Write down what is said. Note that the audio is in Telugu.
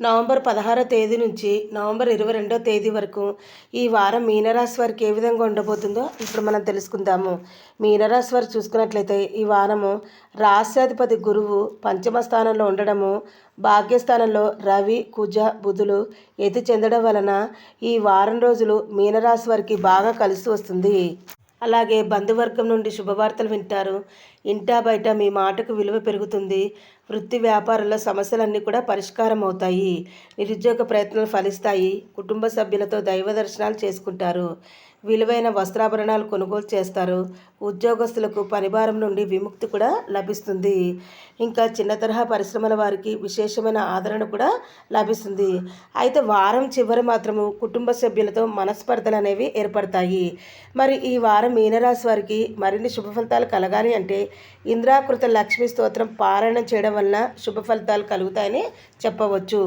నవంబర్ పదహారో తేదీ నుంచి నవంబర్ ఇరవై రెండో తేదీ వరకు ఈ వారం మీనరాశి వారికి ఏ విధంగా ఉండబోతుందో ఇప్పుడు మనం తెలుసుకుందాము. మీనరాశి వారు చూసుకున్నట్లయితే ఈ వారము రాష్ట్రాధిపతి గురువు పంచమ స్థానంలో ఉండడము భాగ్యస్థానంలో రవి కుజ బుధులు ఎతి చెందడం వలన ఈ వారం రోజులు మీనరాశి వారికి బాగా కలిసి వస్తుంది. అలాగే బంధువర్గం నుండి శుభవార్తలు వింటారు. ఇంటా బయట మీ మాటకు విలువ పెరుగుతుంది. వృత్తి వ్యాపారంలో సమస్యలన్నీ కూడా పరిష్కారం అవుతాయి నిరుద్యోగ ప్రయత్నాలు ఫలిస్తాయి. కుటుంబ సభ్యులతో దైవ దర్శనాలు చేసుకుంటారు. విలువైన వస్త్రాభరణాలు కొనుగోలు చేస్తారు. ఉద్యోగస్తులకు పనిభారం నుండి విముక్తి కూడా లభిస్తుంది. ఇంకా చిన్న తరహా పరిశ్రమల వారికి విశేషమైన ఆదరణ కూడా లభిస్తుంది. అయితే వారం చివరి మాత్రము కుటుంబ సభ్యులతో మనస్పర్ధలు అనేవి ఏర్పడతాయి. మరి ఈ వారం మీనరాశి వారికి మరిన్ని శుభ ఫలితాలు కలగాలి అంటే ఇంద్రాకృత లక్ష్మీ స్తోత్రం పారాయణం చేయడం వలన శుభ ఫలితాలు కలుగుతాయని చెప్పవచ్చు.